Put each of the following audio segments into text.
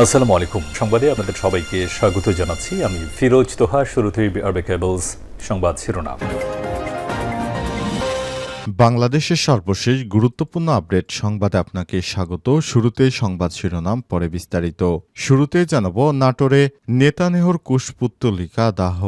আসসালামু আলাইকুম। সংবাদে আপনাদের সবাইকে স্বাগত জানাচ্ছি। আমি ফিরোজ তোহা, শুরুতেই আরবে কেবলস সংবাদ শিরোনাম। বাংলাদেশের সর্বশেষ গুরুত্বপূর্ণ আপডেট সংবাদে আপনাকে স্বাগত। শুরুতে সংবাদ শিরোনাম, পরে বিস্তারিত। শুরুতে জানাব, নাটোরে নেতানেহর কুশপুত্তলিকা দাহ।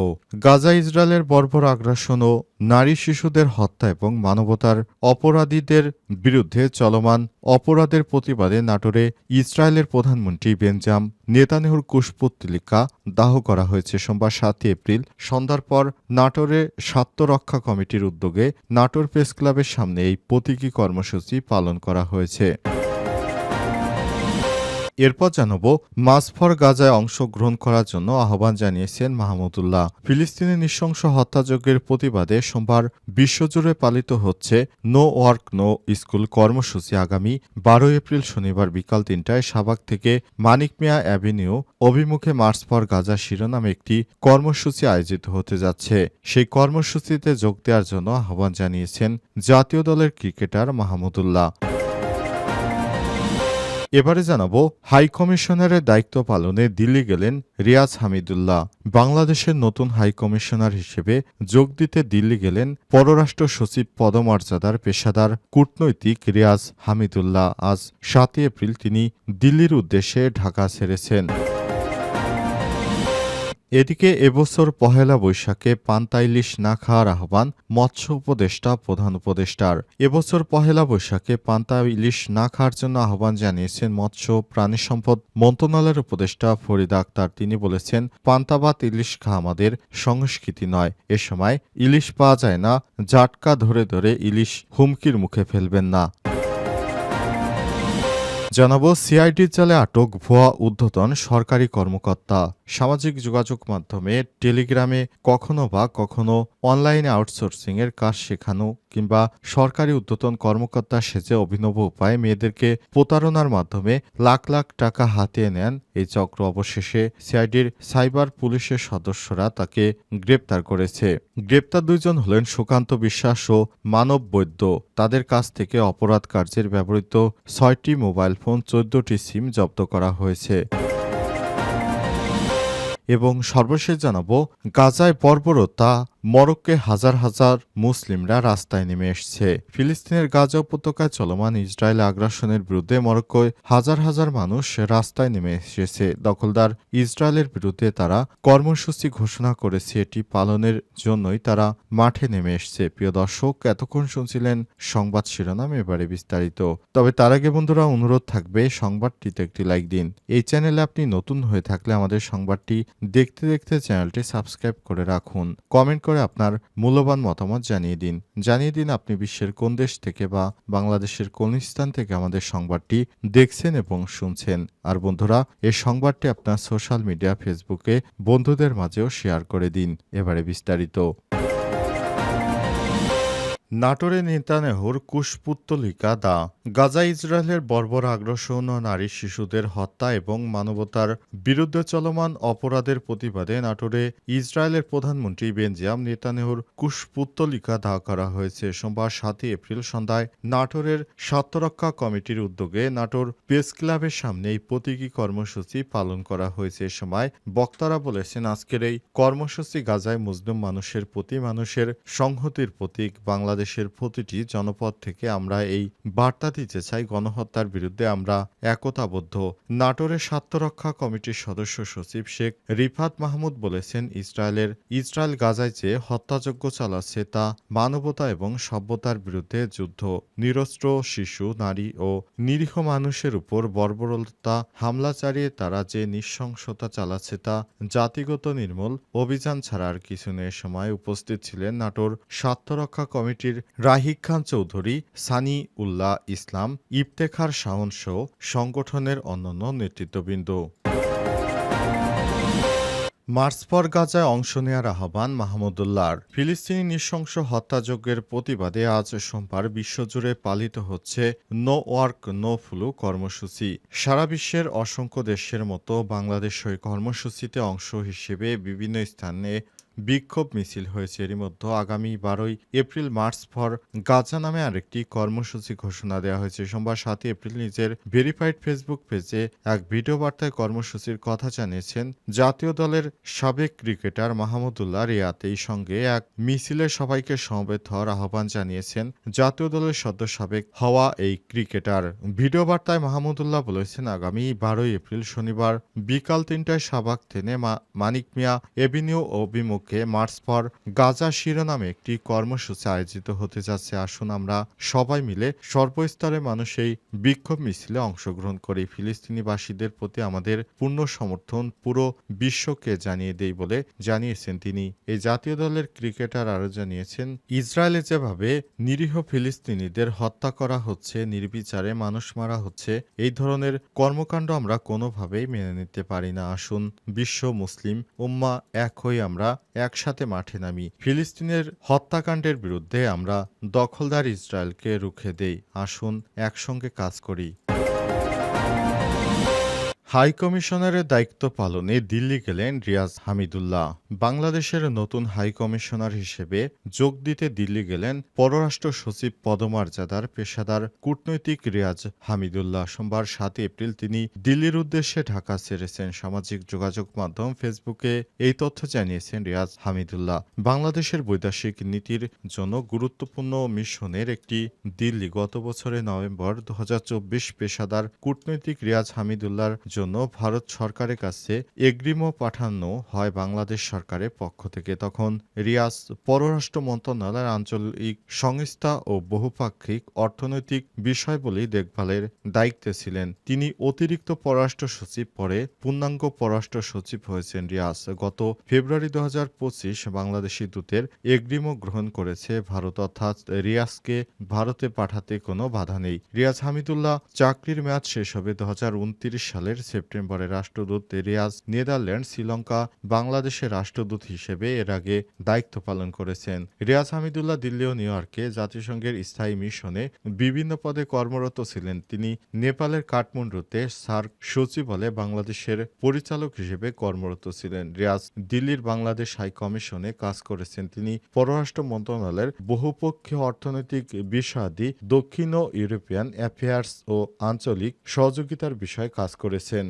গাজা ইসরায়েলের বর্বর আগ্রাসন ও নারী শিশুদের হত্যা এবং মানবতার অপরাধীদের বিরুদ্ধে চলমান অপরাধের প্রতিবাদে নাটোরে ইসরায়েলের প্রধানমন্ত্রী বেঞ্জাম নেতানেহুর কুশপুত্তলিকা দাহ করা হয়েছে। সোমবার সাতই এপ্রিল সন্ধ্যার পর নাটোরে স্বার্থরক্ষা কমিটির উদ্যোগে নাটোর প্রেস ক্লাবের সামনে এই প্রতীকী কর্মসূচি পালন করা হয়েছে। এরপর জানাব, মাসফর গাজায় অংশগ্রহণ করার জন্য আহ্বান জানিয়েছেন মাহমুদুল্লাহ ফিলিস্তিনি নৃশংস হত্যাযজ্ঞের প্রতিবাদে সোমবার বিশ্বজুড়ে পালিত হচ্ছে নো ওয়ার্ক, নো স্কুল কর্মসূচি। আগামী বারো এপ্রিল শনিবার বিকাল তিনটায় সাবাক থেকে মানিক মিয়া অ্যাভিনিউ অভিমুখে মার্চ ফর গাজা শিরোনামে একটি কর্মসূচি আয়োজিত হতে যাচ্ছে। সেই কর্মসূচিতে যোগ দেওয়ার জন্য আহ্বান জানিয়েছেন জাতীয় দলের ক্রিকেটার মাহমুদুল্লাহ এবারে জানাব, হাই কমিশনারের দায়িত্ব পালনে দিল্লি গেলেন রিয়াজ হামিদুল্লাহ। বাংলাদেশের নতুন হাই কমিশনার হিসেবে যোগ দিতে দিল্লি গেলেন পররাষ্ট্র সচিব পদমর্যাদার পেশাদার কূটনৈতিক রিয়াজ হামিদুল্লাহ। আজ সাতই এপ্রিল তিনি দিল্লির উদ্দেশ্যে ঢাকা ছেড়েছেন। এদিকে এবছর পহেলা বৈশাখে পান্তা ইলিশ না খাওয়ার আহ্বান মৎস্য উপদেষ্টা, প্রধান উপদেষ্টার। এবছর পহেলা বৈশাখে পান্তা ইলিশ না খাওয়ার জন্য আহ্বান জানিয়েছেন মৎস্য প্রাণী সম্পদ মন্ত্রণালয়ের উপদেষ্টা ফরিদা আক্তার। তিনি বলেছেন পান্তাবাত ইলিশ খাওয়া আমাদের সংস্কৃতি নয়। এ সময় ইলিশ পাওয়া যায় না, জাটকা ধরে ধরে ইলিশ হুমকির মুখে ফেলবেন না। জানাব সিআইডির জালে আটক ভুয়া উদ্ধতন সরকারি কর্মকর্তা। সামাজিক যোগাযোগ মাধ্যমে টেলিগ্রামে কখনো বা কখনো অনলাইনে আউটসোর্সিং এর কাজ শেখানো কিংবা সরকারি উদ্ধতন কর্মকর্তা সেজে অভিনব উপায়ে মেয়েদেরকে প্রতারণার মাধ্যমে লাখ লাখ টাকা হাতিয়ে নেন এই চক্র অবশেষে সিআইডির সাইবার পুলিশের সদস্যরা তাকে গ্রেপ্তার করেছে। গ্রেপ্তার দুইজন হলেন সুকান্ত বিশ্বাস ও মানব বৈদ্য। তাদের কাছ থেকে অপরাধ কার্যের ব্যবহৃত ছয়টি মোবাইল ফোন, চোদ্দটি সিম জব্দ করা হয়েছে। এবং সর্বশেষ জানাব, গাজায় বর্বরতা মরক্কে হাজার হাজার মুসলিমরা রাস্তায় নেমে এসছে। ফিলিস্তিনের গাজা উপত্যকায় চলমান ইসরায়েল আগ্রাসনের বিরুদ্ধে মরক্কোয় হাজার হাজার মানুষ রাস্তায় নেমে এসেছে। দখলদার ইসরায়েলের বিরুদ্ধে তারা কর্মসূচি ঘোষণা করেছে। এটি পালনের জন্যই তারা মাঠে নেমে এসছে। প্রিয় দর্শক, এতক্ষণ শুনছিলেন সংবাদ শিরোনাম, এবারে বিস্তারিত। তবে তার আগে বন্ধুরা, অনুরোধ থাকবে সংবাদটিতে একটি লাইক দিন। এই চ্যানেলে আপনি নতুন হয়ে থাকলে আমাদের সংবাদটি দেখতে দেখতে চ্যানেলটি সাবস্ক্রাইব করে রাখুন। কমেন্ট করে আপনার মূল্যবান মতামত জানিয়ে দিন। জানিয়ে দিন আপনি বিশ্বের কোন দেশ থেকে বা বাংলাদেশের কোন স্থান থেকে আমাদের সংবাদটি দেখছেন এবং শুনছেন। আর বন্ধুরা এই সংবাদটি আপনার সোশ্যাল মিডিয়া, ফেসবুকে বন্ধুদের মাঝেও শেয়ার করে দিন। এবারে বিস্তারিত। নাটোরে নেতানেহুর কুশপুত্তলিকা দা গাজা ইসরায়েলের বর্বর আগ্রাসন ও নারী শিশুদের হত্যা এবং মানবতার বিরুদ্ধে চলমান অপরাধের প্রতিবাদে নাটোরে ইসরায়েলের প্রধানমন্ত্রী বেনজিয়াম নেতানেহুর কুশপুত্তলিকা দা করা হয়েছে। সোমবার সাতই এপ্রিল সন্ধ্যায় নাটোরের স্বার্থরক্ষা কমিটির উদ্যোগে নাটোর প্রেস ক্লাবের সামনে এই প্রতীকী কর্মসূচি পালন করা হয়েছে। এ সময় বক্তারা বলেছেন, আজকের এই কর্মসূচি গাজায় মুসলিম মানুষের প্রতি, মানুষের সংহতির প্রতীক বাংলাদেশের প্রতিটি জনপদ থেকে আমরা এই বার্তা দিতে চাই, গণহত্যার বিরুদ্ধে আমরা একতাবদ্ধ। নাটোরের স্বার্থরক্ষা কমিটির সদস্য সচিব শেখ রিফাত মাহমুদ বলেছেন, ইসরায়েলের ইসরায়েল গাজায় যে হত্যাযজ্ঞ চালাচ্ছে তা মানবতা এবং সভ্যতার বিরুদ্ধে যুদ্ধ, নিরস্ত্র, শিশু, নারী ও নিরীহ মানুষের উপর বর্বরতা হামলা চালিয়ে তারা যে নৃশংসতা চালাচ্ছে তা জাতিগত নির্মূল অভিযান ছাড়া আর কিছু নেই। সময় উপস্থিত ছিলেন নাটোর স্বার্থরক্ষা কমিটির রাহিক খান চৌধুরী, সানি উল্লাহ ইসলাম, ইফতেখার শাওন সহ সংগঠনের অন্যান্য নেতৃত্ববৃন্দ। মার্চ ফর গাজায় অংশ নেওয়ার আহ্বান মাহমুদুল্লাহর। ফিলিস্তিনি নৃশংস হত্যাযজ্ঞের প্রতিবাদে আজ সোমবার বিশ্বজুড়ে পালিত হচ্ছে নো ওয়ার্ক, নো ফ্লু কর্মসূচি। সারা বিশ্বের অসংখ্য দেশের মতো বাংলাদেশ কর্মসূচিতে অংশ হিসেবে বিভিন্ন স্থানে বিক্ষোভ মিছিল হয়েছে। এরই মধ্যে আগামী বারোই এপ্রিল মার্চ ফর গাজা নামে আরেকটি কর্মসূচি ঘোষণা দেওয়া হয়েছে। সোমবার সাতই এপ্রিল নিজের ভেরিফাইড ফেসবুক পেজে এক ভিডিও বার্তায় কর্মসূচির কথা জানিয়েছেন জাতীয় দলের সাবেক ক্রিকেটার মাহমুদুল্লাহ রিয়াত এই সঙ্গে এক মিছিলে সবাইকে সমবেত হওয়ার আহ্বান জানিয়েছেন জাতীয় দলের সদ্য সাবেক হওয়া এই ক্রিকেটার। ভিডিও বার্তায় মাহমুদুল্লাহ বলেছেন, আগামী বারোই এপ্রিল শনিবার বিকাল তিনটায় সাবাক থেনে মানিক মিয়া এভিনিউ অভিমুখে মার্চ ফর গাজা শিরোনামে একটি কর্মসূচি আয়োজিত হতে যাচ্ছে। আসুন আমরা সবাই মিলে সর্বস্তরে মানুষ এই বিক্ষোভ মিছিলে অংশগ্রহণ করি। ফিলিস্তিনিবাসীদের প্রতি আমাদের পূর্ণ সমর্থন পুরো বিশ্বকে জানিয়ে দেই বলে জানিয়েছেন তিনি। এই জাতীয় দলের ক্রিকেটার আরও জানিয়েছেন, ইসরায়েলে যেভাবে নিরীহ ফিলিস্তিনিদের হত্যা করা হচ্ছে, নির্বিচারে মানুষ মারা হচ্ছে, এই ধরনের কর্মকাণ্ড আমরা কোনোভাবেই মেনে নিতে পারি না। আসুন, বিশ্ব মুসলিম উম্মা এক হয়ে আমরা একসাথে মাঠে নামি। ফিলিস্তিনের হত্যাকাণ্ডের বিরুদ্ধে আমরা দখলদার ইসরায়েলকে রুখে দেই। আসুন, একসঙ্গে কাজ করি। হাই কমিশনারের দায়িত্ব পালনে দিল্লি গেলেন রিয়াজ হামিদুল্লাহ। বাংলাদেশের নতুন হাই কমিশনার হিসেবে যোগ দিতে দিল্লি গেলেন পররাষ্ট্র সচিব পদমর্যাদার পেশাদার কূটনৈতিক রিয়াজ হামিদুল্লাহ। সোমবার সাত এপ্রিল তিনি দিল্লির উদ্দেশ্যে ঢাকা ছেড়েছেন। সামাজিক যোগাযোগ মাধ্যম ফেসবুকে এই তথ্য জানিয়েছেন রিয়াজ হামিদুল্লাহ। বাংলাদেশের বৈদেশিক নীতির জন্য গুরুত্বপূর্ণ মিশনের একটি দিল্লি গত বছরের নভেম্বর দু হাজার চব্বিশ পেশাদার কূটনৈতিক রিয়াজ হামিদুল্লাহর জন্য ভারত সরকারের কাছে এগ্রিমো পাঠানো হয় বাংলাদেশ সরকারের পক্ষ থেকে। তখন রিয়াজ পররাষ্ট্র মন্ত্রণালয়ের আঞ্চলিক সংস্থা ও বহুপাক্ষিক অর্থনৈতিক বিষয়বলী দেখভালের দায়িত্বে ছিলেন। তিনি অতিরিক্ত পররাষ্ট্র সচিব পরে পূর্ণাঙ্গ পররাষ্ট্র সচিব হয়েছেন রিয়াজ। গত ফেব্রুয়ারি দু বাংলাদেশি দূতের এগ্রিমো গ্রহণ করেছে ভারত, অর্থাৎ রিয়াজকে ভারতে পাঠাতে কোনো বাধা নেই। রিয়াজ হামিদুল্লাহ চাকরির মেয়াদ শেষ হবে দু হাজার উনত্রিশ সালের সেপ্টেম্বরে রাষ্ট্রদূত রিয়াজ, নেদারল্যান্ড, শ্রীলঙ্কা, বাংলাদেশের রাষ্ট্রদূত হিসেবে এর আগে দায়িত্ব পালন করেছেন। রিয়াজ হামিদুল্লাহ দিল্লি ও নিউ ইয়র্কে জাতিসংঘের স্থায়ী মিশনে বিভিন্ন পদে কর্মরত ছিলেন। তিনি নেপালের কাঠমান্ডুতে সার্ক সচিবালয়ে বাংলাদেশের পরিচালক হিসেবে কর্মরত ছিলেন। রিয়াজ দিল্লির বাংলাদেশ হাই কমিশনে কাজ করেছেন। তিনি পররাষ্ট্র মন্ত্রণালয়ের বহুপক্ষীয় অর্থনৈতিক বিষয়াদি দক্ষিণ ও ইউরোপিয়ান অ্যাফেয়ার্স ও আঞ্চলিক সহযোগিতার বিষয়ে কাজ করেছেন। করেছেন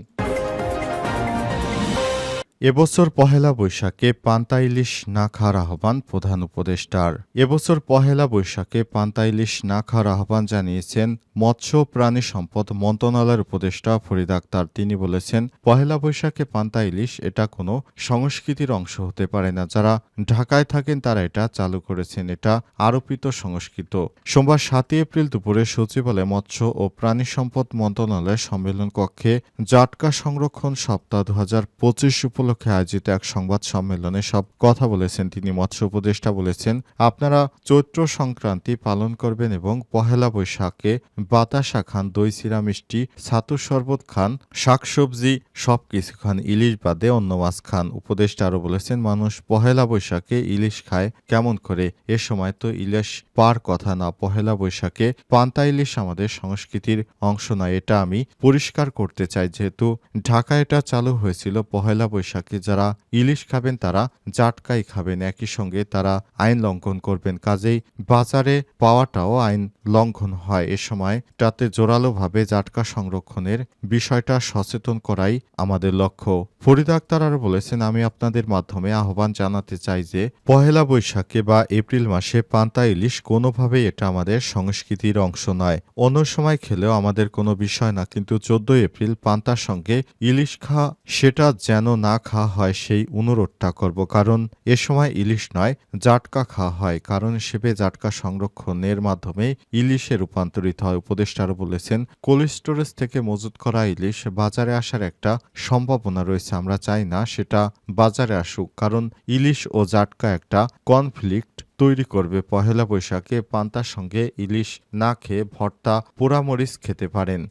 এবছর পহেলা বৈশাখে পান্তা ইলিশ না খাওয়ার আহ্বান প্রধান উপদেষ্টার। এবছর পহেলা বৈশাখে পান্তা ইলিশ না খাওয়ার আহ্বান জানিয়েছেন মৎস্য প্রাণী সম্পদ মন্ত্রণালয়ের উপদেষ্টা ফরিদ আক্তার। তিনি বলেছেন, পহেলা বৈশাখে পান্তা ইলিশ এটা কোনো সংস্কৃতির অংশ হতে পারে না। যারা ঢাকায় থাকেন তারা এটা চালু করেছেন, এটা আরোপিত সংস্কৃত। সোমবার সাতই এপ্রিল দুপুরে সচিবালয়ে মৎস্য ও প্রাণী সম্পদ মন্ত্রণালয়ের সম্মেলন কক্ষে জাটকা সংরক্ষণ সপ্তাহ দু হাজার পঁচিশ উপলক্ষে আয়োজিত এক সংবাদ সম্মেলনে সব কথা বলেছেন তিনি। মৎস্য উপদেষ্টা বলেছেন, আপনারা চৈত্র সংক্রান্তি পালন করবেন এবং পহেলা বৈশাখে বাতাসা খান, দই, চিরা, মিষ্টি, ছাতু শরবত খান শাকসবজি সব কিছু খান, ইলিশ বাদে অন্য মাছ খান। উপদেষ্টা আরও বলেছেন, মানুষ পহেলা বৈশাখে ইলিশ খায়, কেমন করে? এ সময় তো ইলিশ পার কথা না, পহেলা বৈশাখে পান্তা ইলিশ আমাদের সংস্কৃতির অংশ নয়, এটা আমি পরিষ্কার করতে চাই। যেহেতু ঢাকা এটা চালু হয়েছিল পহেলা বৈশাখে যারা ইলিশ খাবেন, তারা জাটকাই খাবেন। একই সঙ্গে তারা আইন লঙ্ঘন করবেন। কাজেই বাজারে পাওয়াটাও আইন লঙ্ঘন হয়। এ সময় তাতে জোরালোভাবে জাটকা সংরক্ষণের বিষয়টা সচেতন করাই আমাদের লক্ষ্য। ফরিদ আক্তার আরও বলেছেন, আমি আপনাদের মাধ্যমে আহ্বান জানাতে চাই যে পহেলা বৈশাখে বা এপ্রিল মাসে পান্তা ইলিশ কোনোভাবেই এটা আমাদের সংস্কৃতির অংশ নয়। অন্য সময় খেলেও আমাদের কোনো বিষয় না। কিন্তু চোদ্দই এপ্রিল পান্তার সঙ্গে ইলিশ খা, সেটা যেন না খাওয়া হয় সেই অনুরোধটা করব, কারণ এ সময় ইলিশ নয়, জাটকা খাওয়া হয়, কারণ হিসেবে জাটকা সংরক্ষণের মাধ্যমে ইলিশে রূপান্তরিত হয়। উপদেষ্টা আরও বলেছেন, কোল্ড স্টোরেজ থেকে মজুত করা ইলিশ বাজারে আসার একটা সম্ভাবনা রয়েছে, আমরা চাই না সেটা বাজারে আসুক, কারণ ইলিশ ও জাটকা একটা কনফ্লিক্ট তৈরি করবে। পহেলা বৈশাখে পান্তার সঙ্গে ইলিশ না খেয়ে ভর্তা পোড়ামরিচ খেতে পারেন।